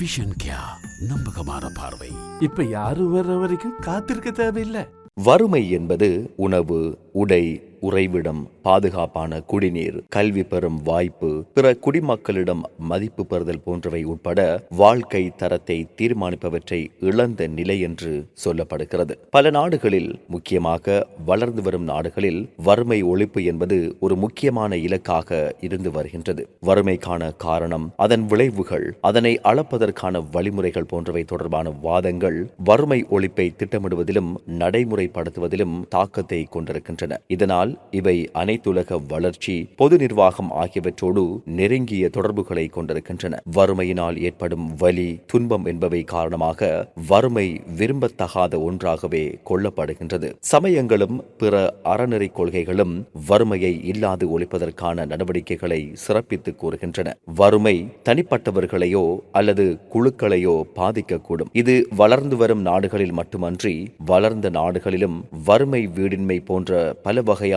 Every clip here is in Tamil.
விஷன் கியா நம்பகமான பார்வை. இப்ப யாரும் வர்ற வரைக்கும் காத்திருக்க தேவையில்லை. வறுமை என்பது உணவு உடை உறைவிடம் பாதுகாப்பான குடிநீர் கல்வி பெறும் வாய்ப்பு பிற குடிமக்களிடம் மதிப்பு பெறுதல் போன்றவை உட்பட வாழ்க்கை தரத்தை தீர்மானிப்பவற்றை இழந்த நிலை என்று சொல்லப்படுகிறது. பல நாடுகளில் முக்கியமாக வளர்ந்து வரும் நாடுகளில் வறுமை ஒழிப்பு என்பது ஒரு முக்கியமான இலக்காக இருந்து வருகின்றது. வறுமைக்கான காரணம் அதன் விளைவுகள் அதனை அளப்பதற்கான வழிமுறைகள் போன்றவை தொடர்பான வாதங்கள் வறுமை ஒழிப்பை திட்டமிடுவதிலும் நடைமுறைப்படுத்துவதிலும் தாக்கத்தை கொண்டிருக்கின்றன. இதனால் இவை அனைத்துலக வளர்ச்சி பொது நிர்வாகம் ஆகியவற்றோடு நெருங்கிய தொடர்புகளை கொண்டிருக்கின்றன. வறுமையினால் ஏற்படும் வலி துன்பம் என்பவை காரணமாக வறுமை விரும்பத்தகாத ஒன்றாகவே கொள்ளப்படுகின்றது. சமயங்களும் பிற அறநெறி கொள்கைகளும் வறுமையை இல்லாது ஒழிப்பதற்கான நடவடிக்கைகளை சிறப்பித்து கூறுகின்றன. வறுமை தனிப்பட்டவர்களையோ அல்லது குழுக்களையோ பாதிக்கக்கூடும். இது வளர்ந்து வரும் நாடுகளில் மட்டுமன்றி வளர்ந்த நாடுகளிலும் வறுமை வீடின்மை போன்ற பல வகையான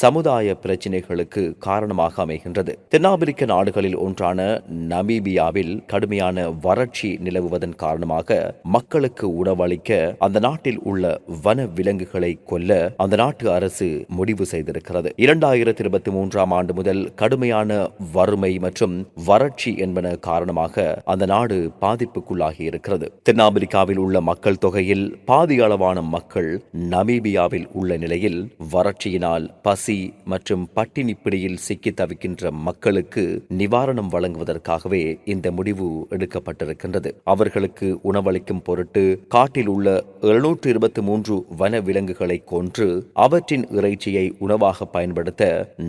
சமுதாய பிரச்சினைகளுக்கு காரணமாக அமைகின்றது. தென்னாப்பிரிக்க நாடுகளில் ஒன்றான நமீபியாவில் கடுமையான வறட்சி நிலவுவதன் காரணமாக மக்களுக்கு உணவளிக்க அந்த நாட்டில் உள்ள வன விலங்குகளை கொல்ல அந்த நாட்டு அரசு முடிவு செய்திருக்கிறது. இரண்டாயிரத்தி இருபத்தி மூன்றாம் ஆண்டு முதல் கடுமையான வறுமை மற்றும் வறட்சி என்பன காரணமாக அந்த நாடு பாதிப்புக்குள்ளாகி இருக்கிறது. தென்னாப்பிரிக்காவில் உள்ள மக்கள் தொகையில் பாதி அளவான மக்கள் நமீபியாவில் உள்ள நிலையில் வறட்சியினால் பசி மற்றும் பட்டினி பிடியில் சிக்கி தவிக்கின்ற மக்களுக்கு நிவாரணம் வழங்குவதற்காகவே இந்த முடிவு எடுக்கப்பட்டிருக்கின்றது. அவர்களுக்கு உணவளிக்கும் பொருட்டு காட்டில் உள்ள எழுநூற்று இருபத்தி மூன்று வன விலங்குகளை கொன்று அவற்றின் இறைச்சியை உணவாக பயன்படுத்த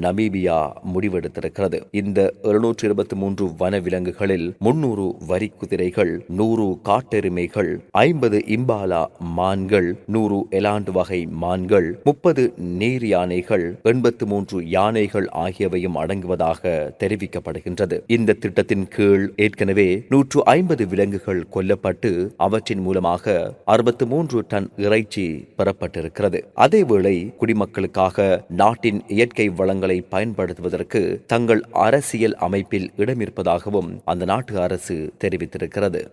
நமீபியா முடிவெடுத்திருக்கிறது. இந்த எழுநூற்று இருபத்தி மூன்று வன விலங்குகளில் முன்னூறு வரி குதிரைகள் நூறு காட்டெருமைகள் ஐம்பது இம்பாலா மான்கள் நூறு எலாண்டு வகை மான்கள் முப்பது நீர் யானைகள் எண்பத்து மூன்று யானைகள் ஆகியவையும் அடங்குவதாக தெரிவிக்கப்படுகின்றது. இந்த திட்டத்தின் கீழ் ஏற்கனவே நூற்று ஐம்பது விலங்குகள் கொல்லப்பட்டு அவற்றின் மூலமாக அறுபத்து மூன்று டன் இறைச்சி பெறப்பட்டிருக்கிறது. அதேவேளை குடிமக்களுக்காக நாட்டின் இயற்கை வளங்களை பயன்படுத்துவதற்கு தங்கள் அரசியல் அமைப்பில் இடமிருப்பதாகவும் அந்த நாட்டு அரசு தெரிவித்திருக்கிறது.